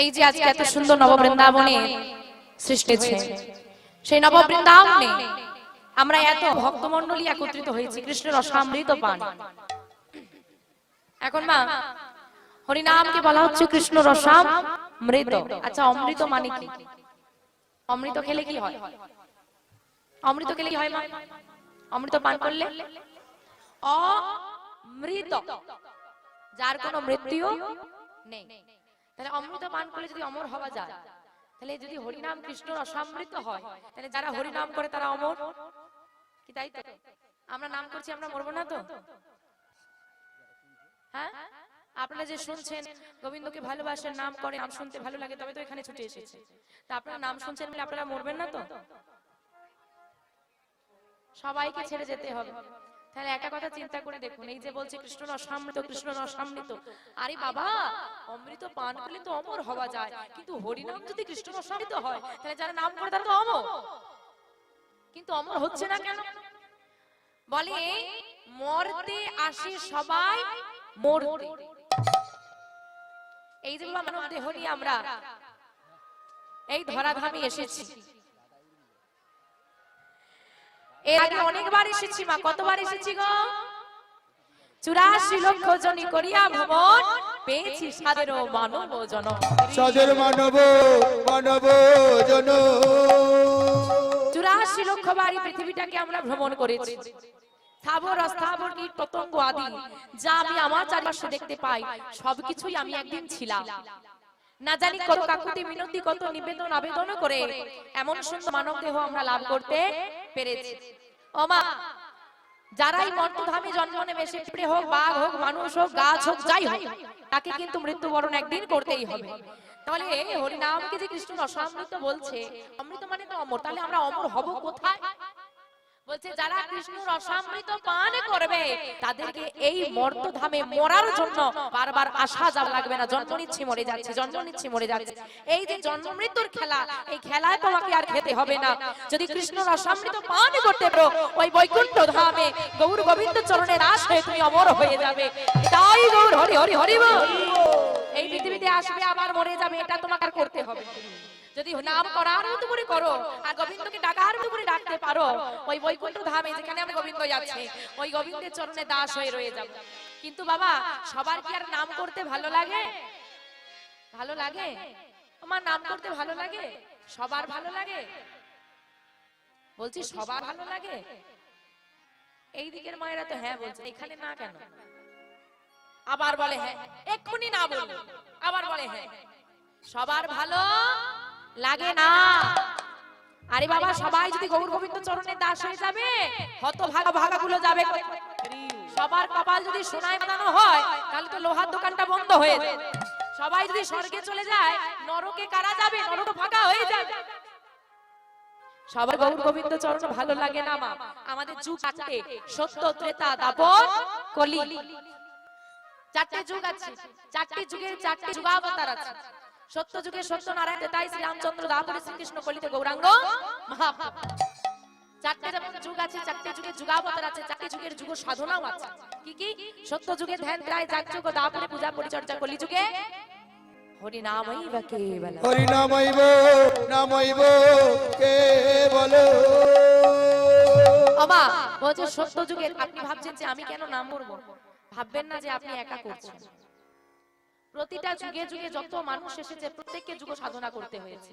এই যে আজকে এত সুন্দর নববৃন্দাবনে সৃষ্টি হয়েছে। সেই নববৃন্দাবনে আমরা এত ভক্তমণ্ডলী একত্রিত হয়েছি কৃষ্ণের অসামৃত পান। এখন মা হরিনামকে বলা হচ্ছে কৃষ্ণ রসাম মৃত। আচ্ছা অমৃত মানে কি? অমৃত খেলে কি হয়? অমৃত খেলে কি হয় মা? অমৃত পান করলে? অমৃত। যার কোনো মৃত্যু নেই। তাহলে অমৃত পান করলে যদি অমর হওয়া যায়, তাহলে যদি হরিনাম কৃষ্ণর অসামৃত হয়, তাহলে যারা হরিনাম করে তারা অমর? কি তাই তো? আমরা নাম করছি, আমরা মরবো না তো? হ্যাঁ? আপনারা যে শুনছেন, গোবিন্দকে ভালোবাসেন, নাম করে নাম শুনতে ভালো লাগে, তবে তো এখানে ছুটে এসেছে। তা আপনারা নাম শুনছেন বলে আপনারা মরবেন না তো? সবাইকে ছেড়ে যেতে হবে। তাহলে একটা কথা চিন্তা করে দেখুন এই যে বলছে কৃষ্ণ অসামৃত কৃষ্ণ অসামৃত আরে বাবা অমৃত পান করলে তো অমর হওয়া যায় কিন্তু হরিনাম যদি কৃষ্ণ অসামৃত হয় তাহলে যারা নাম করে তারা তো অমর। কিন্তু অমর হচ্ছে না কেন? বলে মরতে আসে সবাই মরতে। এই যে বাবা মানব দেহ নিয়ে আমরা এই ধরাধামে এসেছি। এর আগে অনেকবার এসেছি মা কতবার এসেছি গো? চুরাশি লক্ষ জনি করিয়া ভ্রমণ পেয়েছি সাদেরও মানব জন সাদের মানব মানব জন। চুরাশি লক্ষ বাড়ি পৃথিবীটাকে আমরা ভ্রমণ করেছি। স্থাবর অস্থাবর কীট পতঙ্গ আদি যা আমি আমার চারপাশে দেখতে পাই সবকিছুই আমি একদিন ছিলাম। না জানি কত কাকুতি মিনতি কত নিবেদন আবেদন করে এমন সুন্দর মানব দেহ আমরা লাভ করতে পেরেছি। ও মা যারাই মর্তধামে জন্ম নেবে, সে পিঁপড়ে হোক, বাঘ হোক, মানুষ হোক, গাছ হোক, যাই হোক, তাকে কিন্তু মৃত্যুবরণ একদিন করতেই হবে। তাহলে হরিনামকে যে কৃষ্ণ অসামৃত বলছে, অমৃত মানে তো অমর, তাহলে আমরা অমর হব কোথায়? বলছে যারা কৃষ্ণর অসামৃত পান করবে তাদেরকে এই মর্তধামে মরার জন্য বারবার আসা যাওয়া লাগবে না জন্ম নিচ্ছি মরে যাচ্ছে জন্ম নিচ্ছি মরে যাচ্ছে। এই যে জন্ম মৃত্যুর খেলা এই খেলায় তোমাকে আর খেতে হবে না। যদি কৃষ্ণর অসামৃত পান করতে পারো ওই বৈকুণ্ঠ ধামে গৌর গোবিন্দ চরণে রাস হয়ে তুমি অমর হয়ে যাবে। তাই গৌর হরি হরি হরি এই পৃথিবীতে আসবে আবার মরে যাবে এটা তোমাকে আর করতে হবে। যদি নাম করার মতো করে, আর গোবিন্দকে ডাকার মতো ডাকতে পারো, ওই বৈকুণ্ঠ ধামে যেখানে আমরা গোবিন্দ যাচ্ছি, ওই গোবিন্দের চরণে দাস হয়ে রয়ে যাব। কিন্তু বাবা, সবার কি আর নাম করতে ভালো লাগে? ভালো লাগে? তোমার নাম করতে ভালো লাগে? সবার ভালো লাগে? বলছি, সবার ভালো লাগে? এই দিকের মায়েরা তো হ্যাঁ বলছে, এখানে না কেন? আবার বলে হ্যাঁ এক্ষুনি না বলল আবার বলে হ্যাঁ। সবার ভালো? লাগে না। আরে বাবা, সবাই যদি গৌর গোবিন্দ চরণের দাস হয়ে যাবে, হত ভাগা ভাগা গুলো যাবে সবার কপাল যদি সোনায় বানানো হয়, তাহলে তো লোহার দোকানটা বন্ধ হয়ে যাবে সবাই যদি স্বর্গে চলে যায়, নরকে কারা যাবে? নরক ফাঁকা হয়ে যাবে সবার গৌর গোবিন্দ চরণ ভালো লাগে না, মা। আমাদের যুগ চারটে সত্য, ত্রেতা দাপর কলি। চারটে যুগ আছে। চারটি যুগের চারটি যুগাবতার আছে। সত্য যুগে সত্য নারায়ণ তাই শ্রীরামচন্দ্র দাপরে শ্রীকৃষ্ণ কলিতে গৌরাঙ্গ চারটে যেমন যুগ আছে চারটে যুগের যুগাবতার আছে চারটে যুগের যুগ সাধনাও আছে। কি কি? সত্য যুগে ধ্যান ত্রায় যাগযুগ দাপরে পূজা পরিচর্যা কলি যুগে হরি কেবল। হরি নামাইব নামাইব কে বলছে সত্য যুগের আপনি ভাবছেন যে আমি কেন নাম বলব? ভাববেন না যে আপনি একা করছেন। প্রতিটা যুগে যুগে যত মানুষ এসেছে প্রত্যেককে যুগ সাধনা করতে হয়েছে।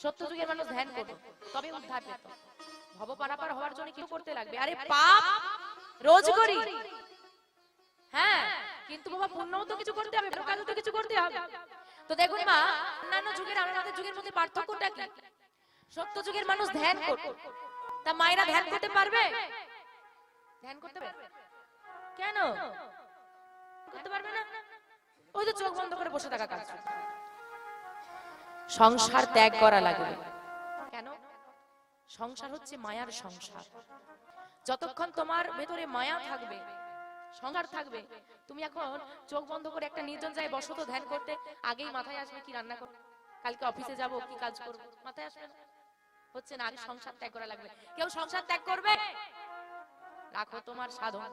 সত্য যুগের মানুষ ধ্যান করতো তবে উদ্ধার পেত। ভব পারাপার হওয়ার জন্য কি করতে লাগবে? আরে পাপ রোজ করি। হ্যাঁ কিন্তু বাবা পুণ্যও তো কিছু করতে হবে কাজও তো কিছু করতে হবে। তো দেখুন মা অন্যান্য যুগের আর আমাদের যুগের মধ্যে পার্থক্যটা কি? সত্য যুগের মানুষ ধ্যান করতো তা মায়েরা ধ্যান করতে পারবে? ধ্যান করতে পারবে? কেন? করতে পারবে না? ওই তো চোখ বন্ধ করে বসে থাকা কাজ। সংসার ত্যাগ করা লাগবে। কেন? সংসার হচ্ছে মায়ার সংসার। যতক্ষণ তোমার ভেতরে মায়া থাকবে সংসার থাকবে তুমি এখন চোখ বন্ধ করে একটা নির্জন জায়গায় বসো তো ধ্যান করতে আগেই মাথায় আসবে কি রান্না করব কালকে অফিসে যাব কি কাজ করব মাথায় আসবে না। হচ্ছে না আগে সংসার ত্যাগ করা লাগবে। কেউ সংসার ত্যাগ করবে? রাখো তোমার সাধন।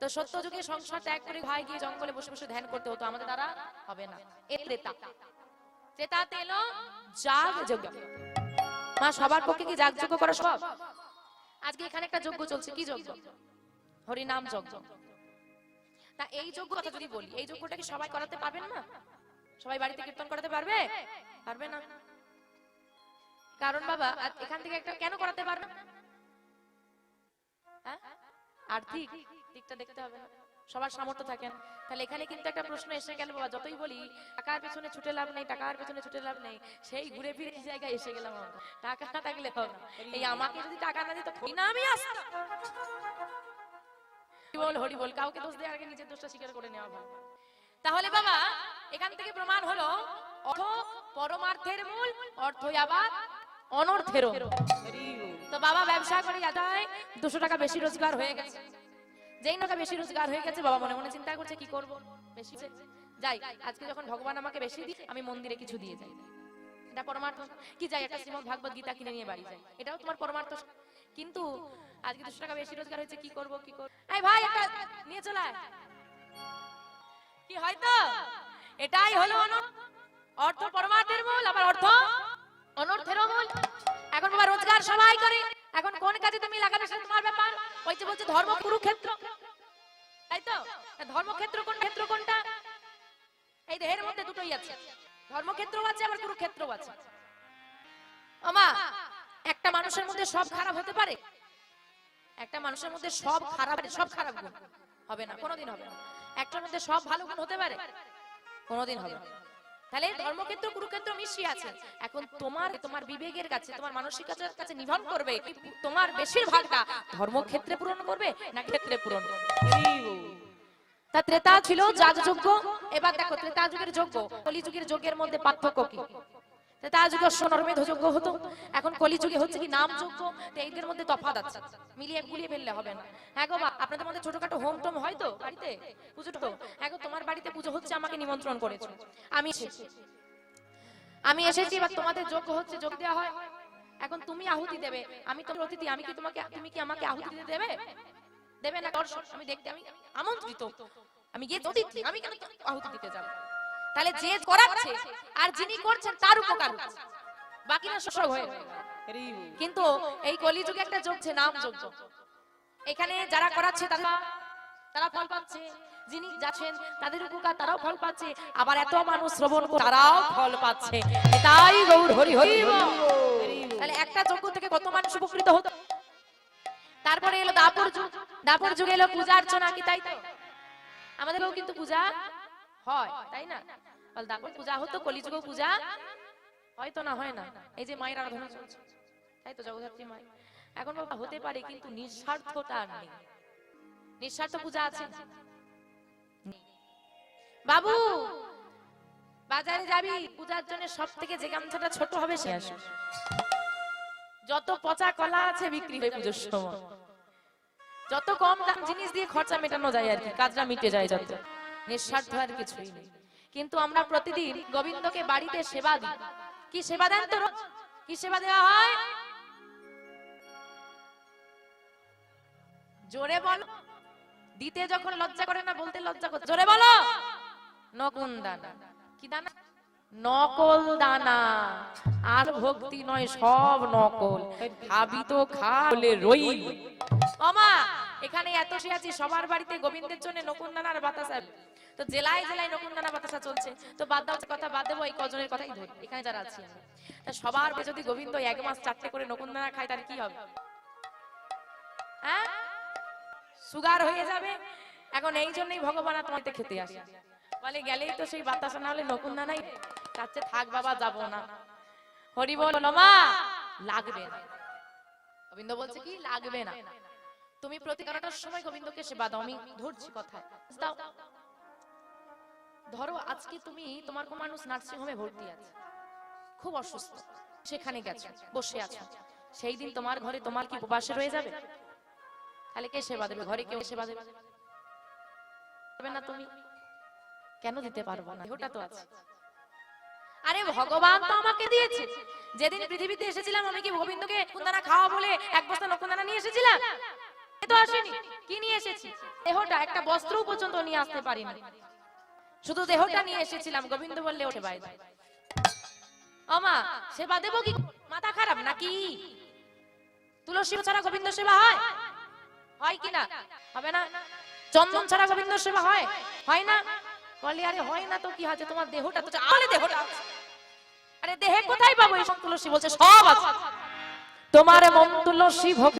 তো সত্য যুগে সংসার ত্যাগ করে ভাই গিয়ে জঙ্গলে বসে বসে ধ্যান করতে হতো, আমাদের দ্বারা হবে না। এ ত্রেতা। ত্রেতাতে এলো যাগ যজ্ঞ। মা, সবার পক্ষে কি যাগ যজ্ঞ করা সব আজকে এখানে একটা যজ্ঞ চলছে, কি যজ্ঞ? হরিনাম যজ্ঞ। তা এই যজ্ঞ কথা যদি বলি, এই যজ্ঞটা কি সবাই করাতে পারবেন না? সবাই বাড়িতে কীর্তন করাতে পারবে? পারবে না। কারণ বাবা, এখান থেকে একটা কেন করাতে পারবে? হ্যাঁ? আর্থিক। দিকটা দেখতে হবে। সবার সামর্থ্য তাহলে এখানে কিন্তু একটা প্রশ্ন এসে গেল, বাবা, যতই বলি, টাকার পেছনে ছুটে লাভ নেই, টাকার পেছনে ছুটে লাভ নেই, সেই ঘুরে ফিরে জায়গায় এসে গেলাম টাকা না থাকলে হবে এই আমাকে যদি টাকা না না আমি বল, হরি বল, কাউকে দোষ দেওয়ার আগে নিজের দোষটা স্বীকার করে নেওয়া ভালো। তাহলে বাবা, এখান থেকে প্রমাণ হলো, অর্থ পরমার্থের মূল, অর্থই আবার অনর্থেরও। তো বাবা, ব্যবসা করে যায় দুশো টাকা বেশি রোজগার হয়ে গেছে। যেই টাকা বেশি রোজগার হয়ে গেছে, বাবা মনে মনে চিন্তা করছে, কি করব? বেশি যাই, আজকে যখন ভগবান আমাকে বেশি দিই আমি মন্দিরে কিছু দিয়ে যাই। এটা পরমার্থ। কি যাই, একটা শ্রীমদ ভাগবত গীতা কিনে নিয়ে বাড়ি যাই। এটাও তোমার পরমার্থ। কিন্তু আজকে দুশো টাকা বেশি রোজগার হয়েছে, কি করব কি করব? এই ভাই, একটা নিয়ে চলে। কি হয়তো এটাই হলো অর্থ পরমার্থের মূল, আবার অর্থ অনর্থেরও মূল। এখন বাবা রোজগার সবাই করে। এখন কোন কাজে তুমি লাগাবে সেটা তোমার ব্যাপার? ওই যে বলছে ধর্ম কুরুক্ষেত্র। তাই তো? ধর্মক্ষেত্র কোন ক্ষেত্র কোনটা? এই দেহের মধ্যে দুটোই আছে। ধর্মক্ষেত্র আছে, আবার কুরুক্ষেত্র আছে। আমা একটা মানুষের মধ্যে সব খারাপ হতে পারে? একটা মানুষের মধ্যে সব খারাপ সব খারাপ গুণ। হবে না, কোনোদিন হবে না। একটার মধ্যে সব ভালো গুণ হতে পারে? কোনোদিন হবে না। তাহলে ধর্মক্ষেত্র, কুরুক্ষেত্র মিশিয়ে আছে। এখন তোমার তোমার বিবেকের কাছে, তোমার মানসিকতার কাছে নিভন করবে তোমার বেশিরভাগটা ধর্মক্ষেত্রে পূরণ করবে না ক্ষেত্রে পূরণ করবে? তা ত্রেতা ছিল যাগযজ্ঞ। এবার দেখো, ত্রেতা যুগের যোগ্য কলিযুগের যোগের মধ্যে পার্থক্য কি? আমি এসেছি। এবার তোমাদের যোগ্য হচ্ছে, যোগ দেওয়া হয়। এখন তুমি আহুতি দেবে। আমি তোমার অতিথি, আমি কি তোমাকে, তুমি কি আমাকে আহুতি দেবে? দেবে না, দর্শক, আমি দেখতে, আমি আমন্ত্রিত। আমি গিয়ে আমি কেন আহুতি দিতে যাব? তাহলে যে করাচ্ছে আর যিনি করছেন তার উপকার বাকিরা শোষক হয়ে। কিন্তু এই কলিযুগে একটা যোগছে নাম যোগ্য এখানে যারা করাচ্ছে তারা তারা ফল পাচ্ছে। যিনি যাচ্ছেন তাদের উপকার তারাও ফল পাচ্ছে। আবার এত মানুষ শ্রবণ করে তারাও ফল পাচ্ছে। তাই গৌর হরি হরি। তাহলে একটা যজ্ঞ থেকে কত মানুষ উপকৃত হতো? তারপরে এলো দাপর যুগ। দাপর যুগে এলো পূজা অর্চনা, কি তাই তো? আমাদেরও কিন্তু পূজা হয়, তাই না? বল দাপর পূজা হতো কলিযুগেও পূজা হয়তো না, হয় না। এই যে মায়ের আরাধনা চলছে, তাই তো জগদ্ধাত্রী মাই এখন বাবা হতে পারে, কিন্তু নিঃস্বার্থতা নেই। নিঃস্বার্থ পূজা আছে? বাবু, বাজারে যাবি? পূজার জন্য সব থেকে যে গামছাটা ছোট হবে সে আসে। যত পচা কলা আছে বিক্রি হয় পুজোর সময়। যত কম দাম জিনিস দিয়ে খরচা মেটানো যায় আর কি, কাজটা মিটে যায় যত। নিঃস্বার্থ আর কিছুই নেই। কিন্তু আমরা প্রতিদিন গোবিন্দকে বাড়িতে সেবা দিই। কি সেবা দেন তো কি সেবা দেওয়া হয়? জোরে বলো। দিতে যখন লজ্জা করে না, বলতে লজ্জা করে। জোরে বলো। নকুন দানা। কি দানা? নকল দানা। আর ভক্তি নয়, সব নকল। খাবি তো খা, বলে রই। মামা এখানে এত সে আছি, সবার বাড়িতে গোবিন্দের জন্য নকুন দানার বাতাসা তো জেলায় জেলায় নকুন দানা বাতাসা চলছে। তো বাদ দাও, কথা বাদ দেবো, এই কজনের কথাই ধরি। এখানে যারা আছি। তা সবার যদি গোবিন্দ এক মাস চারটে করে নকুন দানা খায়, তাহলে কি হবে? হ্যাঁ? সুগার হয়ে যাবে। এখন এই জন্যই ভগবান তোমাকে খেতে আসে। বলে গেলেই তো সেই বাতাসা, না হলে নকুন না নাই তার চেয়ে থাক বাবা, যাব না। হরি বল, মা, লাগবে না। গোবিন্দ বলছে কি, লাগবে না। তুমি প্রতি এগারোটার সময় গোবিন্দকে সেবা দাও। আমি ধরছি কথায়। দাও ধরো আজকে তুমি তোমার কোন মানুষ নার্সিং হোমে ভর্তি আছে। খুব অসুস্থ। সেখানে গেছো, বসে আছো। সেই দিন তোমার ঘরে তোমার কি উপবাসে রয়ে যাবে? তাহলে কে সেবা দেবে? ঘরে কেউ সেবা দেবে? না তুমি? কেন দিতে পারব না? ওটা তো আছে। আরে ভগবান তো আমাকে দিয়েছে। যেদিন পৃথিবীতে এসেছিলাম, আমি কি গোবিন্দকে কুন্দানা খাওয়া বলে এক বস্তা নকুন্দানা নিয়ে এসেছিলাম? এ তো আসেনি। কি নিয়ে এসেছি? দেহটা, একটা বস্ত্র পর্যন্ত নিয়ে আসতে পারিনি। শুধু দেহটা নিয়ে এসেছিলাম, গোবিন্দ বললে ওঠে বাইরে আমা সেবা দেবো কি? মাথা খারাপ নাকি? তুলসী ছাড়া গোবিন্দ সেবা হয়? হয় কি না? হবে না? চন্দন ছাড়া গোবিন্দ সেবা হয়? হয় না? বলে, আরে হয় না তো, কি আছে? তোমার দেহটা তো আরে দেহটা আরে দেহে কোথায় পাবো? এই সব তুলসী বলছে, সব আছে। তোমার মন তুলসী